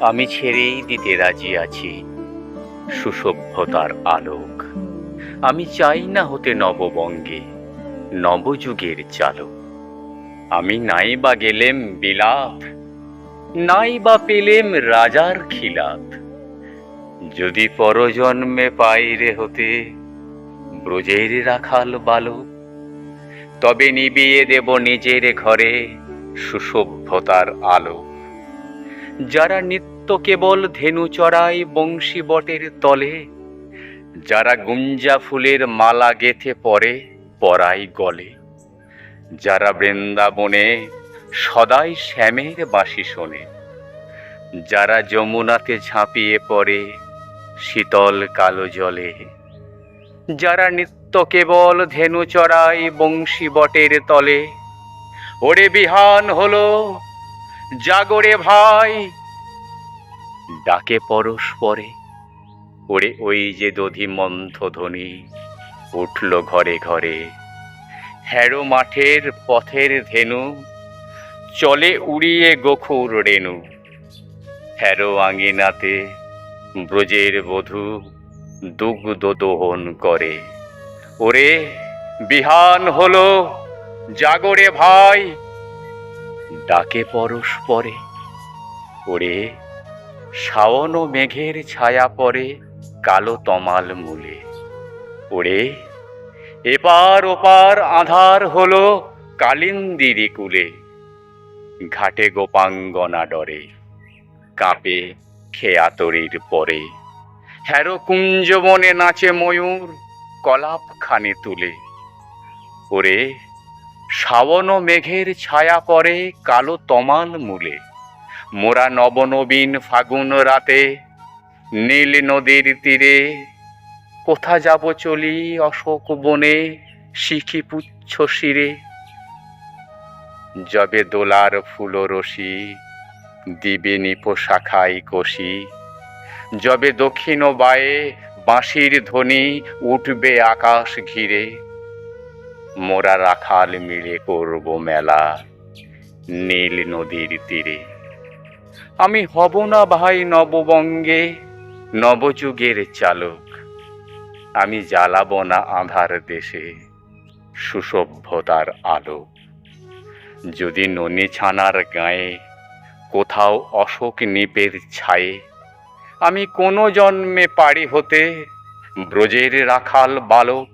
আমি ছেড়েই দিতে রাজি আছি, সুসভ্যতার আলোক। আমি চাই না হতে নববঙ্গে, নবযুগের চালক। আমি নাই বা গেলেম বিলাপ, নাই বা পেলেম রাজার খিলাপ। যদি পরজন্মে পাইরে হতে ব্রজের রাখাল বালক, তবে নিবিয়ে দেব নিজের ঘরে সুসভ্যতার আলো যারা নিত্য কেবল ধেনু চড়ায় বংশী বটের তলে, যারা গুঞ্জা ফুলের মালা গেথে পরে পরাই গলে, যারা বৃন্দাবনে সদাই শ্যামের বাঁশি শোনে, যারা যমুনাতে ঝাঁপিয়ে পড়ে শীতল কালো জলে, যারা নিত্য কেবল ধেনু চড়াই বংশী বটের তলে, ওরে বিহান হলো জাগরে ভাই। ডাকে পরস্পরে। ওরে ওই যে দধি মন্থ ধ্বনি উঠল ঘরে ঘরে। হ্যারো মাঠের পথের ধেনু, চলে উড়িয়ে গোখুর রেণু। হ্যারো আঙিনাতে ব্রজের বধূ দুগ্ধ দোহন করে। ওরে বিহান হলো জাগরে ভাই। ডাকে পরস্পরে ওরে শাওন ও মেঘের ছায়া পরে, কালো তমাল মূলে। ওরে, এপার ওপার আধার হলো কালিন্দিরি কুলে, ঘাটে গোপাঙ্গনা ডরে, কাঁপে খেয়াতরির পরে। হ্যারো কুঞ্জবনে নাচে ময়ূর কলাপ খানে তুলে। ওরে শাওন মেঘের ছায়া পড়ে কালো তমাল মূলে। মোরা নবনবীন ফাগুন রাতে নীল নদীর তীরে। কোথা যাব চলি অশোক বনে, শিখি পুচ্ছ শিরে। যবে দোলার ফুল রশি দিবে নিপ কষি। যবে দক্ষিণ বায়ে বাঁশির ধ্বনি উঠবে আকাশ ঘিরে। মোরা রাখাল মিলে করব মেলা নীল নদীর তীরে। আমি হব না ভাই নববঙ্গে নবযুগের চালক। আমি জ্বালাব না আধার দেশে সুসভ্যতার আলো। যদি ননি ছানার গায়ে কোথাও অশোক নিপের ছায়ে, আমি কোনো জন্মে পারি হতে ব্রজের রাখাল বালক